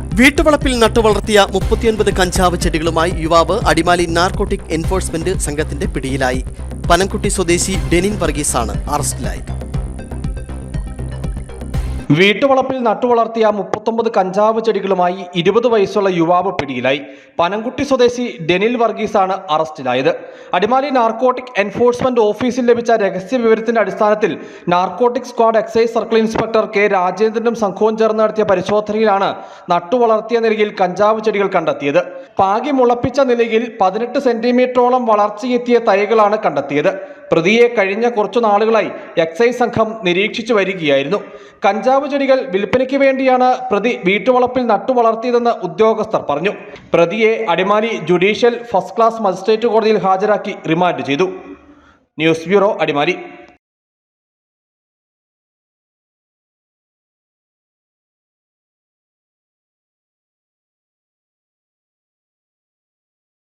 വീട്ടുവളപ്പിൽ നട്ടുവളർത്തിയ മുപ്പത്തിയൊൻപത് കഞ്ചാവ് ചെടികളുമായി യുവാവ് അടിമാലി നാർക്കോട്ടിക് എൻഫോഴ്സ്മെന്റ് സംഘത്തിന്റെ പിടിയിലായി. പനംകുട്ടി സ്വദേശി ഡെനിൻ വർഗീസാണ് അറസ്റ്റിലായത്. വീട്ടുവളപ്പിൽ നട്ടുവളർത്തിയ മുപ്പത്തൊമ്പത് കഞ്ചാവ് ചെടികളുമായി ഇരുപത് വയസ്സുള്ള യുവാവ് പിടിയിലായി. പനംകുട്ടി സ്വദേശി ഡെനിൽ വർഗീസാണ് അറസ്റ്റിലായത്. അടിമാലി നാർക്കോട്ടിക് എൻഫോഴ്സ്മെന്റ് ഓഫീസിൽ ലഭിച്ച രഹസ്യ വിവരത്തിന്റെ അടിസ്ഥാനത്തിൽ narcotic squad excise circle inspector K. രാജേന്ദ്രനും സംഘവും ചേർന്ന് നടത്തിയ പരിശോധനയിലാണ് നട്ടുവളർത്തിയ നിലയിൽ കഞ്ചാവ് ചെടികൾ കണ്ടെത്തിയത്. പാകി മുളപ്പിച്ച നിലയിൽ പതിനെട്ട് സെന്റിമീറ്ററോളം വളർച്ചയെത്തിയ തൈകളാണ് കണ്ടെത്തിയത്. പ്രതിയെ കഴിഞ്ഞ കുറച്ചു നാളുകളായി എക്സൈസ് സംഘം നിരീക്ഷിച്ചു വരികയായിരുന്നു. കഞ്ചാവ് ചെടികൾ വിൽപ്പനയ്ക്ക് വേണ്ടിയാണ് പ്രതി വീട്ടുവളപ്പിൽ നട്ടുവളർത്തിയതെന്ന് ഉദ്യോഗസ്ഥർ പറഞ്ഞു. പ്രതിയെ Adimali judicial first class magistrate കോടതിയിൽ ഹാജരാക്കി റിമാൻഡ് ചെയ്തു. News bureau Adimali.